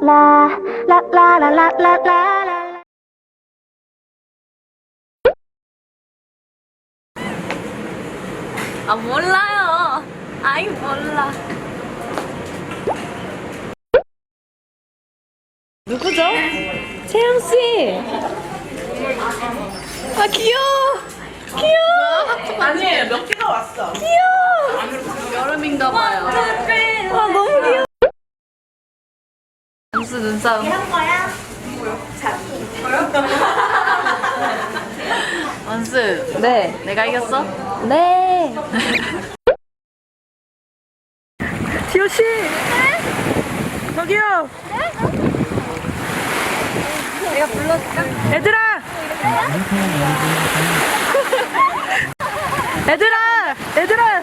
la la la la la la la la 아 몰라요. 아이 몰라. 누구죠? 채영 씨. 아 귀여워. 귀여워. 아니에요. 몇 개가 왔어. 귀여워. 여름인가 봐요. 아 너무 귀여워. 눈싸움? 원스. 네. 내가 이겼어? 네. 지호 씨. 저기요. 내가 불러줄까? 얘들아. 얘들아. 얘들아. 얘들아.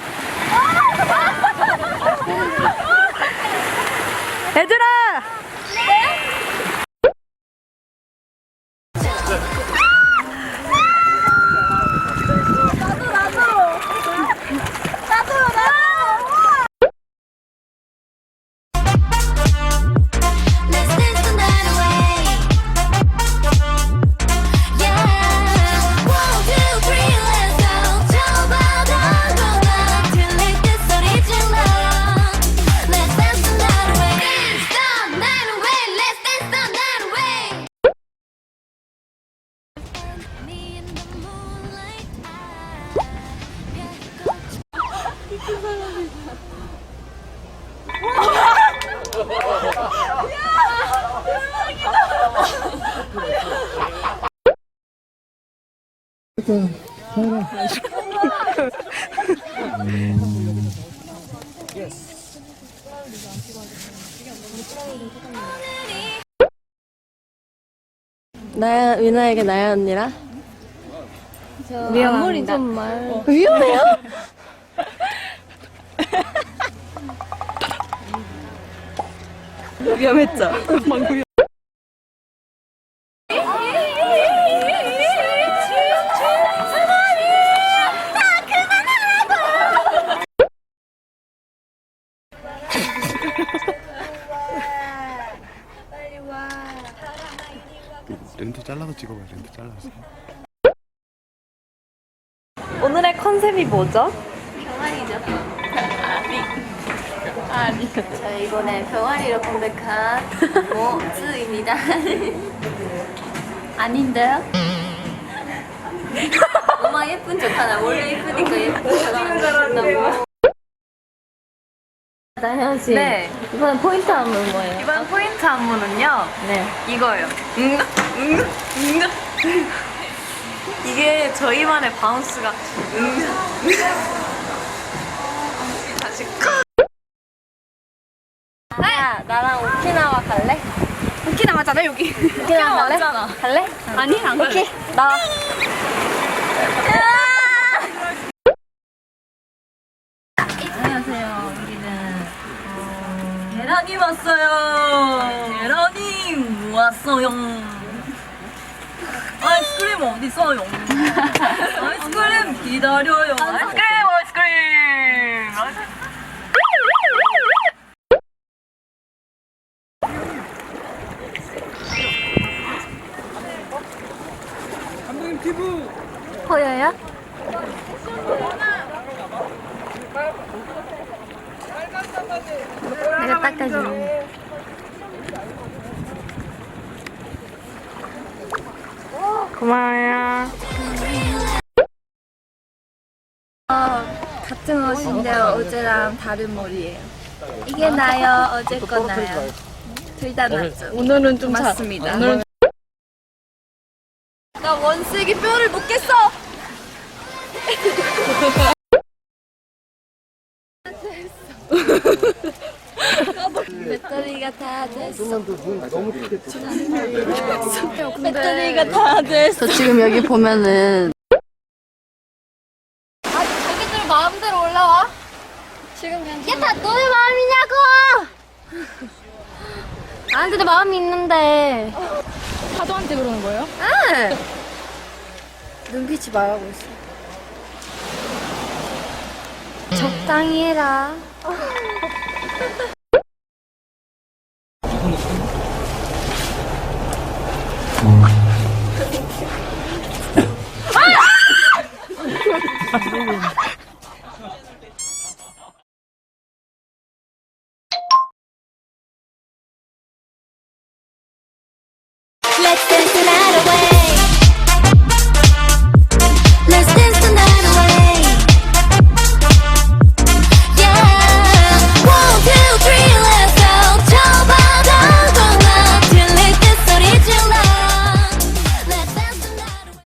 나야 미나에게 나야 언니라? 위험물이 정말 위험해요? 위험했죠. 방금. 렌트 잘라서 찍어봐요 렌트 잘라서. 오늘의 컨셉이 뭐죠? 저 이번에 병아리로 공백한 모즈입니다. 아닌데요? 엄마 예쁜 척 하나? 원래 예쁘니까 예쁜 척 하나 나현 씨. 네. 이번 포인트 안무 뭐예요? 이번 포인트 안무는요 네. 이거예요 응, 응, 응. 이게 저희만의 바운스가 응, 다시 야, 나랑 오키나와 갈래? 오키나 맞잖아 여기 오키나와 갈래? 맞잖아. 갈래? 아니 안 갈래 오케이. 나와. 안녕하세요. 계란이 왔어요. 계란이 왔어요. 아이스크림 어디 있어요? 아이스크림 기다려요. 아이스크림, 아이스크림. 보여요? 내가 닦아줄게. 고마워요. 같은 옷인데 어제랑 다른 머리예요. 이게 나요, 어제 거 나요. 둘 다 낫죠. 오늘은 좀 맞습니다. 나 원색이 뼈를 묻겠어. 배터리가 다 됐어. 배터리가 다 됐어. 저 지금 여기 보면은 아 자기들 마음대로 올라와. 지금 그냥 이게 다 너의 마음이냐고! 아 근데 마음이 있는데. 파도한테 그러는 거예요? 응. 눈빛이 말하고 있어. 적당히 해라